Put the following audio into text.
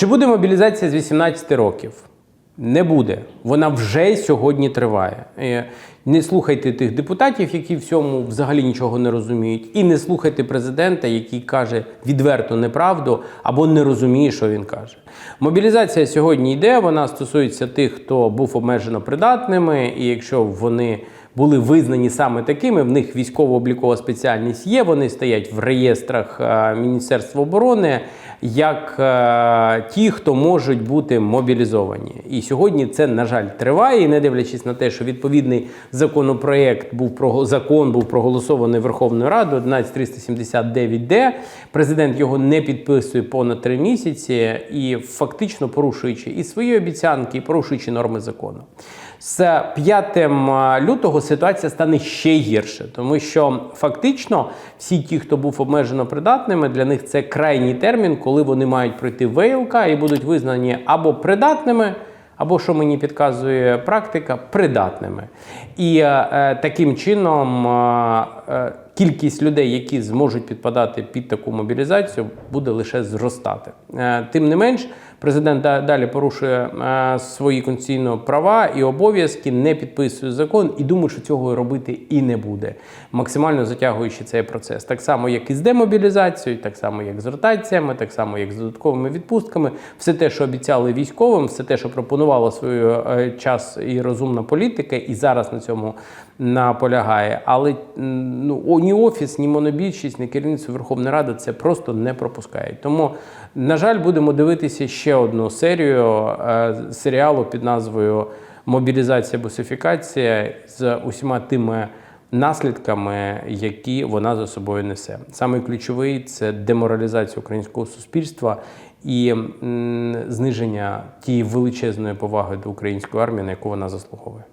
Чи буде мобілізація з 18 років? Не буде. Вона вже сьогодні триває. Е, Не слухайте тих депутатів, які в цьому взагалі нічого не розуміють, і не слухайте президента, який каже відверто неправду або не розуміє, що він каже. Мобілізація сьогодні йде. Вона стосується тих, хто був обмежено придатними, і якщо вони були визнані саме такими, в них військово-облікова спеціальність є. Вони стоять в реєстрах е, Міністерства оборони як е, ті, хто можуть бути мобілізовані. І сьогодні це, на жаль, триває, і не дивлячись на те, що відповідний законопроект був закон був проголосований Верховною Радою 11379Д. Президент його не підписує понад три місяці і фактично порушуючи і свої обіцянки, і порушуючи норми закону. З 5 лютого ситуація стане ще гірше, тому що фактично всі ті, хто був обмежено придатними, для них це крайній термін, коли вони мають пройти ВЛК і будуть визнані або придатними, або що мені підказує практика, придатними. І е, е, таким чином е, е, кількість людей, які зможуть підпадати під таку мобілізацію, буде лише зростати. Е, тим не менш, президент далі порушує е, свої конституційні права і обов'язки, не підписує закон і думаю, що цього робити і не буде, максимально затягуючи цей процес. Так само, як і з демобілізацією, так само, як з ротаціями, так само, як з додатковими відпустками. Все те, що обіцяли військовим, все те, що пропонувала свою е, час і розумна політика, і зараз на цьому наполягає. Але ну, ні офіс, ні монобільшість, ні керівництво Верховної Ради це просто не пропускають. Тому, на жаль, будемо дивитися ще одну серію е, серіалу під назвою Мобілізація бусифікація з усіма тими наслідками, які вона за собою несе. Саме ключовий це деморалізація українського суспільства і зниження тієї величезної поваги до української армії, на яку вона заслуговує.